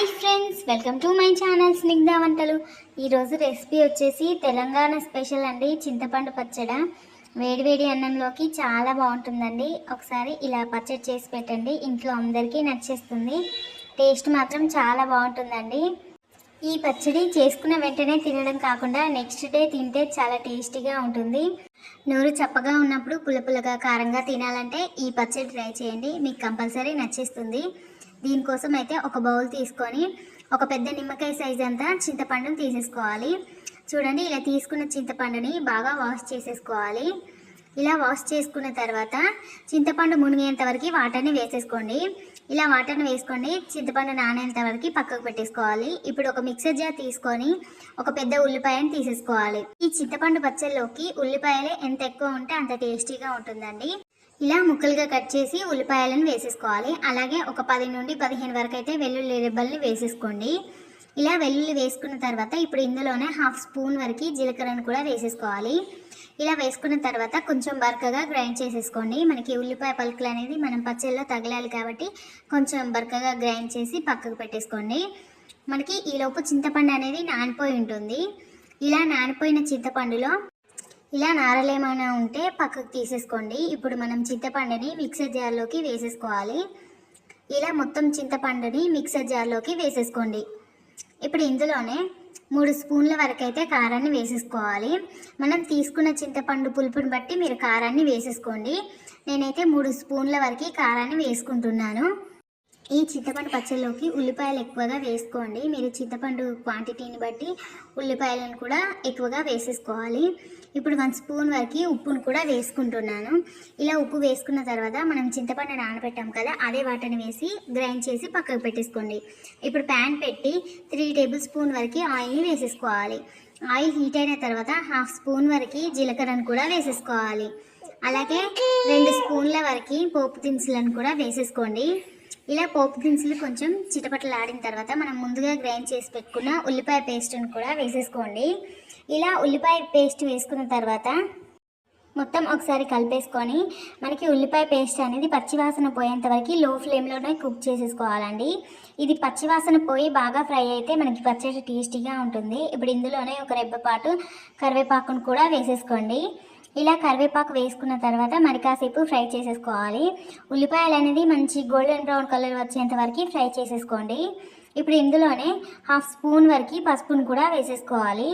Hi friends welcome to my channel Snigdha వంటలు. ఈరోజు recipe వచ్చేసి తెలంగాణ స్పెషల్ అండి చింతపండు పచ్చడ. వేడివేడి అన్నంలోకి చాలా బాగుంటుందండి. ఒకసారి ఇలా పచ్చడి చేసి పెట్టండి ఇంట్లో అందరికీ నచ్చేస్తుంది. టేస్ట్ మాత్రం చాలా బాగుంటుందండి. ఈ పచ్చడి చేసుకున్న వెంటనే తినడం కాకుండా నెక్స్ట్ డే తింటే చాలా టేస్టీగా ఉంటుంది. నోరు చప్పగా ఉన్నప్పుడు పులపులగా కారంగా తినాలంటే ఈ పచ్చడి ట్రై చేయండి మీకు కంపల్సరీ నచ్చేస్తుంది. దీనికోసం అయితే ఒక బౌల్ తీసుకొని ఒక పెద్ద నిమ్మకాయ సైజ్ అంతా చింతపండును తీసేసుకోవాలి. చూడండి ఇలా తీసుకున్న చింతపండుని బాగా వాష్ చేసేసుకోవాలి. ఇలా వాష్ చేసుకున్న తర్వాత చింతపండు మునిగేంత వరకు వాటర్ని వేసేసుకోండి. ఇలా వాటర్ని వేసుకోండి చింతపండు నానేంత వరకు పక్కకు పెట్టేసుకోవాలి. ఇప్పుడు ఒక మిక్సర్ జార్ తీసుకొని ఒక పెద్ద ఉల్లిపాయని తీసేసుకోవాలి. ఈ చింతపండు పచ్చళ్ళలోకి ఉల్లిపాయలే ఎంత ఎక్కువ ఉంటే అంత టేస్టీగా ఉంటుందండి. ఇలా ముక్కలుగా కట్ చేసి ఉల్లిపాయలను వేసేసుకోవాలి. అలాగే ఒక పది నుండి పదిహేను వరకు అయితే వెల్లుల్లి రెబ్బల్ని వేసేసుకోండి. ఇలా వెల్లుల్లి వేసుకున్న తర్వాత ఇప్పుడు ఇందులోనే హాఫ్ స్పూన్ వరకు జీలకర్రను కూడా వేసేసుకోవాలి. ఇలా వేసుకున్న తర్వాత కొంచెం బరకగా గ్రైండ్ చేసేసుకోండి. మనకి ఉల్లిపాయ పలుకులు అనేది మనం పచ్చళ్ళలో తగలాలి కాబట్టి కొంచెం బరకగా గ్రైండ్ చేసి పక్కకు పెట్టేసుకోండి. మనకి ఈలోపు చింతపండు అనేది నానిపోయి ఉంటుంది. ఇలా నానిపోయిన చింతపండులో ఇలా నారలేమైనా ఉంటే పక్కకు తీసేసుకోండి. ఇప్పుడు మనం చింతపండుని మిక్సర్ జార్లోకి వేసేసుకోవాలి. ఇలా మొత్తం చింతపండుని మిక్సర్ జార్లోకి వేసేసుకోండి. ఇప్పుడు ఇందులోనే మూడు స్పూన్ల వరకు అయితే కారాన్ని వేసేసుకోవాలి. మనం తీసుకున్న చింతపండు పులుపుని బట్టి మీరు కారాన్ని వేసేసుకోండి. నేనైతే మూడు స్పూన్ల వరకు కారాన్ని వేసుకుంటున్నాను. ఈ చింతపండు పచ్చళ్ళలోకి ఉల్లిపాయలు ఎక్కువగా వేసుకోండి. మీరు చింతపండు క్వాంటిటీని బట్టి ఉల్లిపాయలను కూడా ఎక్కువగా వేసేసుకోవాలి. ఇప్పుడు వన్ స్పూన్ వరకు ఉప్పును కూడా వేసుకుంటున్నాను. ఇలా ఉప్పు వేసుకున్న తర్వాత మనం చింతపండు నానబెట్టాం కదా అదే వాటర్ని వేసి గ్రైండ్ చేసి పక్కకు పెట్టేసుకోండి. ఇప్పుడు ప్యాన్ పెట్టి త్రీ టేబుల్ స్పూన్ వరకు ఆయిల్ని వేసేసుకోవాలి. ఆయిల్ హీట్ అయిన తర్వాత హాఫ్ స్పూన్ వరకు జీలకర్రను కూడా వేసేసుకోవాలి. అలాగే రెండు స్పూన్ల వరకు పోపు దినుసులను కూడా వేసేసుకోండి. ఇలా పోపు దినుసులు కొంచెం చిటపటలాడిన తర్వాత మనం ముందుగా గ్రైండ్ చేసి పెట్టుకున్న ఉల్లిపాయ పేస్ట్ని కూడా వేసేసుకోండి. ఇలా ఉల్లిపాయ పేస్ట్ వేసుకున్న తర్వాత మొత్తం ఒకసారి కలిపేసుకొని మనకి ఉల్లిపాయ పేస్ట్ అనేది పచ్చివాసన పోయేంత వరకు లో ఫ్లేమ్లోనే కుక్ చేసేసుకోవాలండి. ఇది పచ్చివాసన పోయి బాగా ఫ్రై అయితే మనకి పచ్చడి టేస్టీగా ఉంటుంది. ఇప్పుడు ఇందులోనే ఒక రెబ్బపాటు కరివేపాకును కూడా వేసేసుకోండి. ఇలా కరివేపాకు వేసుకున్న తర్వాత మరి కాసేపు ఫ్రై చేసేసుకోవాలి. ఉల్లిపాయలు అనేది మంచి గోల్డెన్ బ్రౌన్ కలర్ వచ్చేంత వరకు ఫ్రై చేసేసుకోండి. ఇప్పుడు ఇందులోనే హాఫ్ స్పూన్ వరకు పసుపును కూడా వేసేసుకోవాలి.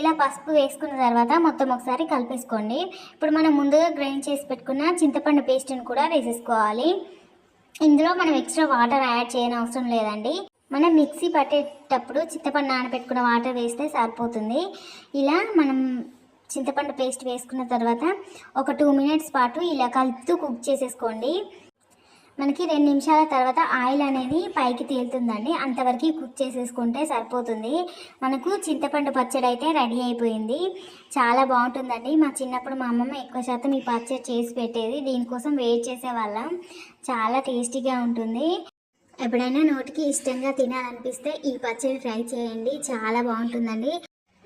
ఇలా పసుపు వేసుకున్న తర్వాత మొత్తం ఒకసారి కలిపేసుకోండి. ఇప్పుడు మనం ముందుగా గ్రైండ్ చేసి పెట్టుకున్న చింతపండు పేస్ట్ని కూడా వేసేసుకోవాలి. ఇందులో మనం ఎక్స్ట్రా వాటర్ యాడ్ చేయని అవసరం లేదండి. మనం మిక్సీ పట్టేటప్పుడు చింతపండు నానబెట్టుకున్న వాటర్ వేస్తే సరిపోతుంది. ఇలా మనం చింతపండు పేస్ట్ వేసుకున్న తర్వాత ఒక టూ మినిట్స్ పాటు ఇలా కలుపుతూ కుక్ చేసేసుకోండి. మనకి రెండు నిమిషాల తర్వాత ఆయిల్ అనేది పైకి తేలుతుందండి. అంతవరకు కుక్ చేసేసుకుంటే సరిపోతుంది. మనకు చింతపండు పచ్చడి అయితే రెడీ అయిపోయింది. చాలా బాగుంటుందండి. మా చిన్నప్పుడు మా అమ్మమ్మ ఎక్కువ శాతం ఈ పచ్చడి చేసి పెట్టేది. దీనికోసం వెయిట్ చేసేవాళ్ళం. చాలా టేస్టీగా ఉంటుంది. ఎప్పుడైనా నోటికి ఇష్టంగా తినాలనిపిస్తే ఈ పచ్చడి ట్రై చేయండి. చాలా బాగుంటుందండి.